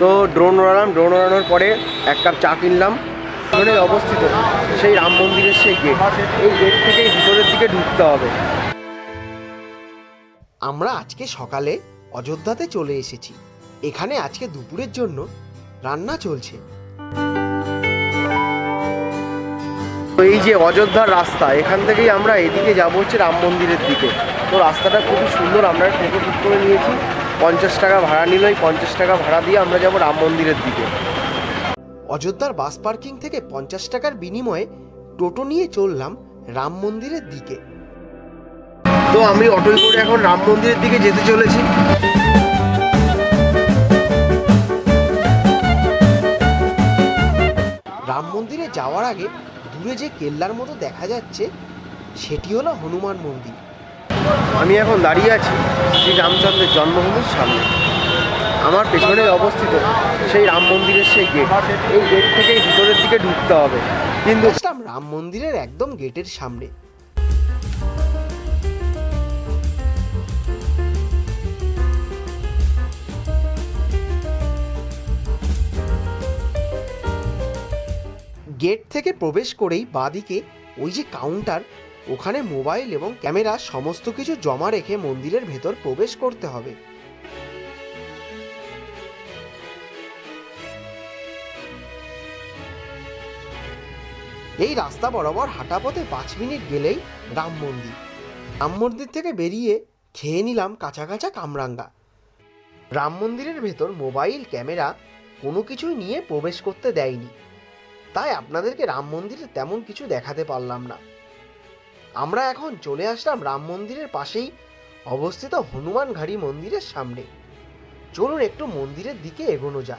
বেরোনোর পরে এক কাপ চা কিনলাম। ওখানে অবস্থিত সেই রাম মন্দিরের সেই গেট এই গেট থেকেই ভিতরের দিকে ঢুকতে হবে। আমরা আজকে সকালে অযোধ্যাতে চলে এসেছি। এখানে আজকে দুপুরের জন্য রান্না চলছে। তো এই যে অযোধ্যার রাস্তা এখান থেকেই আমরা এদিকে যাব হচ্ছে রাম মন্দিরের দিকে। তো রাস্তাটা খুবই সুন্দর আমরা টোটো ঠিক করে নিয়েছি। পঞ্চাশ টাকা ভাড়া নিল এই পঞ্চাশ টাকা ভাড়া দিয়ে আমরা যাব রাম মন্দিরের দিকে। অযোধ্যার বাস পার্কিং থেকে পঞ্চাশ টাকার বিনিময়ে টোটো নিয়ে চললাম রাম মন্দিরের দিকে। তো আমি অটোয় করে এখন রাম মন্দিরের দিকে যেতে চলেছি। রাম মন্দিরে যাওয়ার আগে দূরে যে কেল্লার মতো দেখা যাচ্ছে সেটি হলো হনুমান মন্দির। আমি এখন দাঁড়িয়ে আছি শ্রী রামচন্দ্রের জন্মভূমির সামনে। আমার পেছনে অবস্থিত সেই রাম মন্দিরের সেই গেট এই গেট থেকেই ভিতরের দিকে ঢুকতে হবে। কিন্তু রাম মন্দিরের একদম গেটের সামনে। গেট থেকে প্রবেশ করেই বাদিকে ওই যে কাউন্টার ওখানে মোবাইল এবং ক্যামেরা সমস্ত কিছু জমা রেখে মন্দিরের ভেতর প্রবেশ করতে হবে। এই রাস্তা বরাবর হাঁটা পথে পাঁচ মিনিট গেলেই রাম মন্দির। রাম মন্দির থেকে বেরিয়ে খেয়ে নিলাম কাঁচা কাঁচা কামরাঙ্গা। রাম মন্দিরের ভেতর মোবাইল, ক্যামেরা কোনো কিছুই নিয়ে প্রবেশ করতে দেয়নি। তাই আপনাদেরকে রাম মন্দিরে তেমন কিছু দেখাতে পারলাম না। আমরা এখন চলে আসলাম রাম মন্দিরের পাশেই অবস্থিত হনুমান ঘাড়ি মন্দিরের সামনে। চলুন একটু মন্দিরের দিকে এগোনো যাক।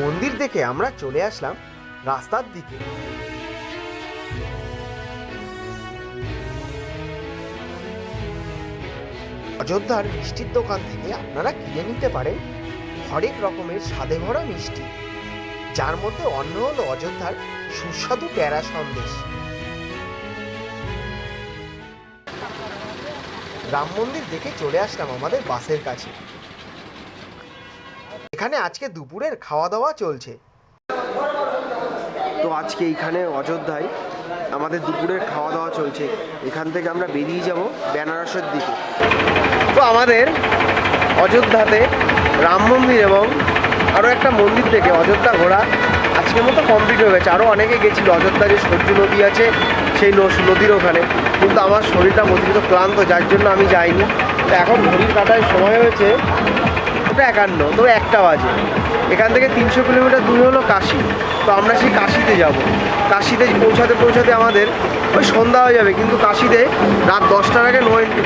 মন্দির দেখে আমরা চলে আসলাম রাস্তার দিকে। অযোধ্যার মিষ্টির দোকান থেকে আপনারা কিনে নিতে পারেন হরেক রকমের স্বাদে ভরা মিষ্টি, যার মধ্যে অন্য হলো অযোধ্যার সুস্বাদু প্যারা সন্দেশ। রাম মন্দির দেখে চলে আসলাম আমাদের বাসের কাছে। এখানে আজকে দুপুরের খাওয়া দাওয়া চলছে। তো আজকে এইখানে অযোধ্যায় আমাদের দুপুরের খাওয়া দাওয়া চলছে। এখান থেকে আমরা বেরিয়ে যাব বেনারসের দিকে। তো আমাদের অযোধ্যাতে রাম মন্দির এবং আরও একটা মন্দির থেকে অযোধ্যা ঘোরা আজকের মতো কমপ্লিট হয়ে গেছে। আরও অনেকে গেছিল, অযোধ্যা যে সূর্য নদী আছে, সেই নদীর ওখানে। কিন্তু আমার শরীরটা অতিরিক্ত ক্লান্ত, যার জন্য আমি যাইনি। তো এখন ঘড়ির কাটায় সময় হয়েছে ওটা একান্ন তো একটা বাজে। এখান থেকে তিনশো কিলোমিটার দূরে হলো কাশি। তো আমরা সেই কাশিতে যাব। কাশিতে পৌঁছাতে পৌঁছাতে আমাদের ওই সন্ধ্যা হয়ে যাবে, কিন্তু কাশিতে রাত দশটার আগে নো এন্ট্রি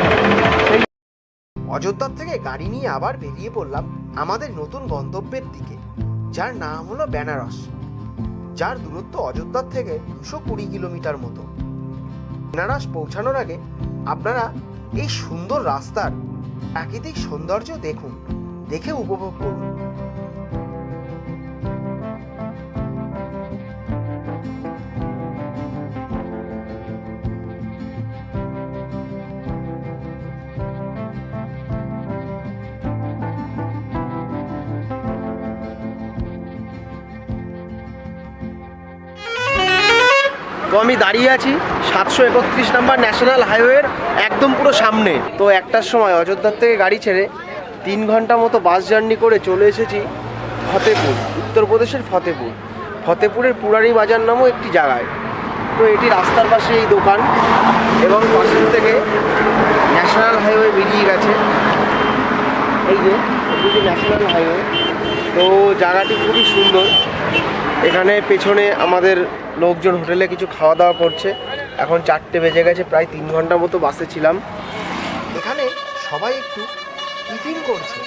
অযোধ্যার থেকে গাড়ি নিয়ে আবার বেরিয়ে পড়লাম আমাদের নতুন গন্তব্যের দিকে, যার নাম হলো বেনারস। যার দূরত্ব অযোধ্যার থেকে দুশো কুড়ি কিলোমিটার মতো। বেনারস পৌঁছানোর আগে আপনারা এই সুন্দর রাস্তার প্রাকৃতিক সৌন্দর্য দেখুন। দেখে উপভোগ করুন। তো আমি দাঁড়িয়ে আছি সাতশো একত্রিশ নাম্বার ন্যাশনাল হাইওয়ের একদম পুরো সামনে। তো একটার সময় অযোধ্যার থেকে গাড়ি ছেড়ে তিন ঘণ্টা মতো বাস জার্নি করে চলে এসেছি ফতেপুর, উত্তরপ্রদেশের ফতেপুর। ফতেপুরের পুরারি বাজার নামও একটি জায়গায়। তো এটি রাস্তার পাশে এই দোকান এবং পাশের থেকে ন্যাশনাল হাইওয়ে বেরিয়ে গেছে। এই যে এটি ন্যাশনাল হাইওয়ে। তো জায়গাটি খুবই সুন্দর। এখানে পেছনে আমাদের লোকজন হোটেলে কিছু খাওয়া দাওয়া করছে। এখন চারটে বেজে গেছে, প্রায় তিন ঘণ্টা মতো বাসে ছিলাম। এখানে সবাই একটু টিফিন করছে।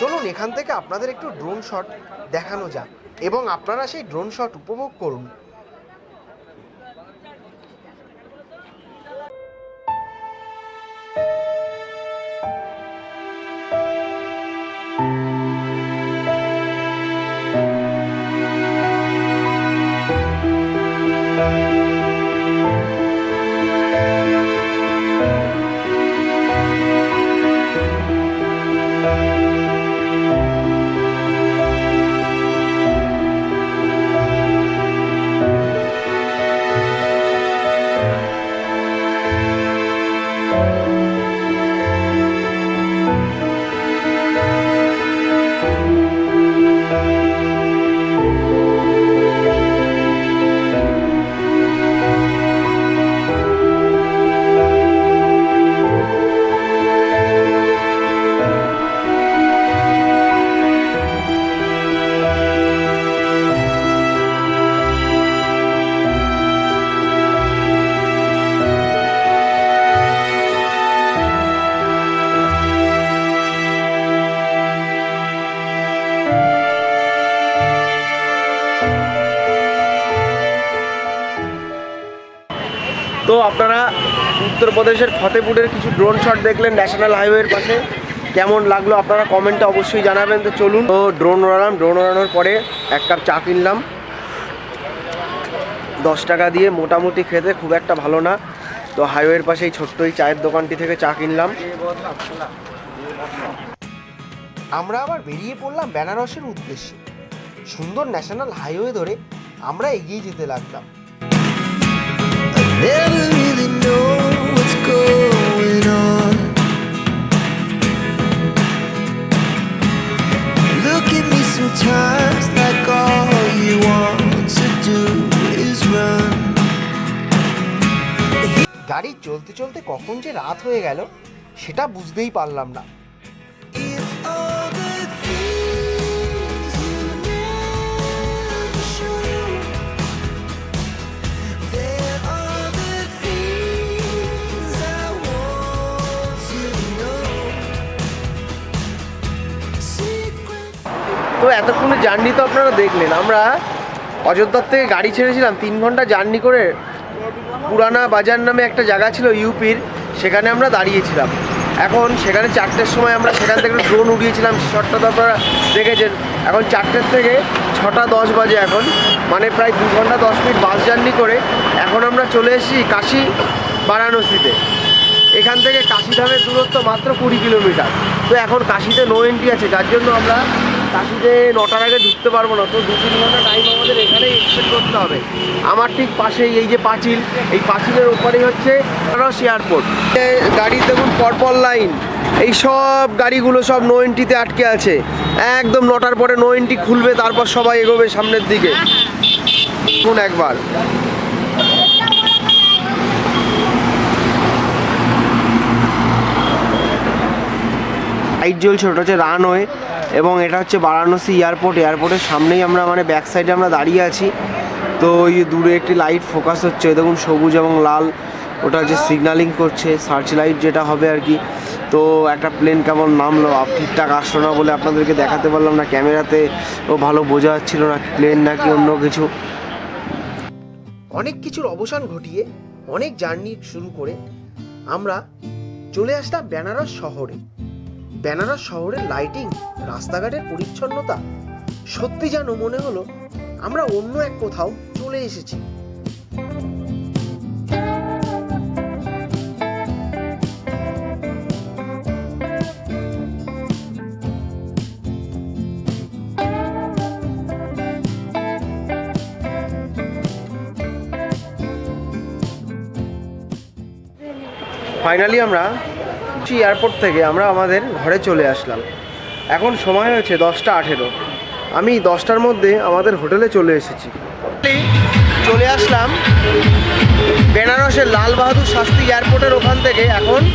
চলুন, এখান থেকে আপনাদের একটু ড্রোন শট দেখানো যাক এবং আপনারা সেই ড্রোন শট উপভোগ করুন। আপনারা উত্তরপ্রদেশের ফতেপুরের কিছু ড্রোন শট দেখলেন ন্যাশনাল হাইওয়ের পাশে। কেমন লাগল আপনারা কমেন্টে অবশ্যই জানাবেন। তো চলুন, তো ড্রোন ওড়ালাম ড্রোন ওড়ানোর পরে এক কাপ চা কিনলাম। দশ টাকা দিয়ে মোটামুটি খেতে খুব একটা ভালো না। তো হাইওয়ের পাশে এই ছোট্ট এই চায়ের দোকানটি থেকে চা কিনলাম। আমরা আবার বেরিয়ে পড়লাম বেনারসের উদ্দেশ্যে। সুন্দর ন্যাশনাল হাইওয়ে ধরে আমরা এগিয়ে যেতে লাগলাম। গাড়ি চলতে চলতে কখন যে রাত হয়ে গেল সেটা বুঝতেই পারলাম না। তো এতক্ষণে জার্নি তো আপনারা দেখলেন। আমরা অযোধ্যার থেকে গাড়ি ছেড়েছিলাম, তিন ঘণ্টা জার্নি করে পুরানা বাজার নামে একটা জায়গা ছিল ইউপির, সেখানে আমরা দাঁড়িয়েছিলাম। এখন সেখানে চারটের সময় আমরা সেখান থেকে ড্রোন উড়িয়েছিলাম শটটা তো আপনারা দেখেছেন। এখন চারটের থেকে ছটা দশ বাজে এখন মানে প্রায় দু ঘণ্টা দশ মিনিট বাস জার্নি করে এখন আমরা চলে এসেছি কাশি বারাণসীতে। এখান থেকে কাশিধামের দূরত্ব মাত্র কুড়ি কিলোমিটার। তো এখন কাশিতে নো এন্ট্রি আছে, যার জন্য আমরা কাশিতে নটার আগে ঢুকতে পারব না, তো দু তিন ঘণ্টা টাইম আমাদের এখানেই এক্সপেন্ড করতে হবে। আমার ঠিক পাশেই, এই যে পাঁচিল, এই পাঁচিলের ওপারেই হচ্ছে বেনারস এয়ারপোর্ট গাড়ি দেখুন, পরপর লাইন এই সব গাড়িগুলো সব নো এন্ট্রিতে আটকে আছে। একদম নটার পরে নো এন্ট্রি খুলবে, তারপর সবাই এগোবে সামনের দিকে। দেখুন একবার। লাইট জ্বলছে, ওটা হচ্ছে রানওয়ে এবং এটা হচ্ছে বারাণসী এয়ারপোর্ট। এয়ারপোর্টের সামনেই আমরা মানে ব্যাক সাইডে আমরা দাঁড়িয়ে আছি। তো ওই দূরে একটি লাইট ফোকাস হচ্ছে দেখুন সবুজ এবং লাল। ওটা হচ্ছে সিগন্যালিং করছে সার্চ লাইট যেটা হবে আর কি। তো একটা প্লেন কেমন নামলো ঠিকঠাক আসলো না বলে আপনাদেরকে দেখাতে পারলাম না। ক্যামেরাতে ও ভালো বোঝা যাচ্ছিল না প্লেন নাকি অন্য কিছু। অনেক কিছুর অবসান ঘটিয়ে অনেক জার্নি শুরু করে আমরা চলে আসলাম বেনারস শহরে। বেনারস শহরের লাইটিং রাস্তাঘাটের পরিচ্ছন্নতা, সত্যি যেন মনে হলো আমরা অন্য এক কোথাও চলে এসেছি। ফাইনালি আমরা এয়ারপোর্ট থেকে আমরা আমাদের ঘরে চলে আসলাম। এখন সময় হয়েছে দশটা আঠেরো। আমি দশটার মধ্যে আমাদের হোটেলে চলে এসেছি। চলে আসলাম বেনারসের লাল বাহাদুর শাস্তি এয়ারপোর্টের ওখান থেকে এখন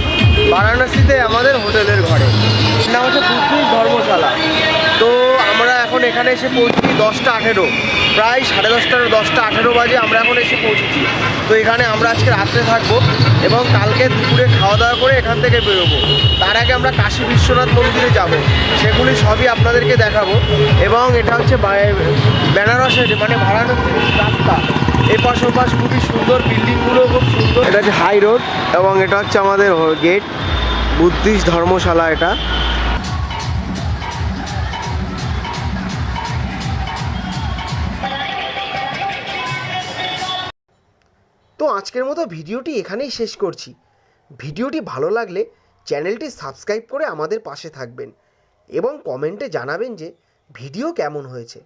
বারাণসীতে আমাদের হোটেলের ঘরে। নাম হচ্ছে ধর্মশালা। তো এখন এখানে এসে পৌঁছি দশটা আঠেরো। প্রায় সাড়ে দশটা দশটা আঠেরো বাজে আমরা এখন এসে পৌঁছেছি। তো এখানে আমরা আজকে রাত্রে থাকব এবং কালকে দুপুরে খাওয়া দাওয়া করে এখান থেকে বেরোবো। তার আগে আমরা কাশী বিশ্বনাথ মন্দিরে যাব। সেগুলি সবই আপনাদেরকে দেখাবো এবং এটা হচ্ছে বেনারসের মানে ভাড়ানোর রাস্তা। এপাশ ওপাশ খুবই সুন্দর বিল্ডিংগুলো খুব সুন্দর। এটা হচ্ছে হাই রোড এবং এটা হচ্ছে আমাদের গেট বুদ্ধিস্ট ধর্মশালা এটা। আজকের মতো ভিডিওটি এখানেই শেষ করছি। ভিডিওটি ভালো লাগলে চ্যানেলটি সাবস্ক্রাইব করে আমাদের পাশে থাকবেন এবং কমেন্টে জানাবেন যে ভিডিও কেমন হয়েছে।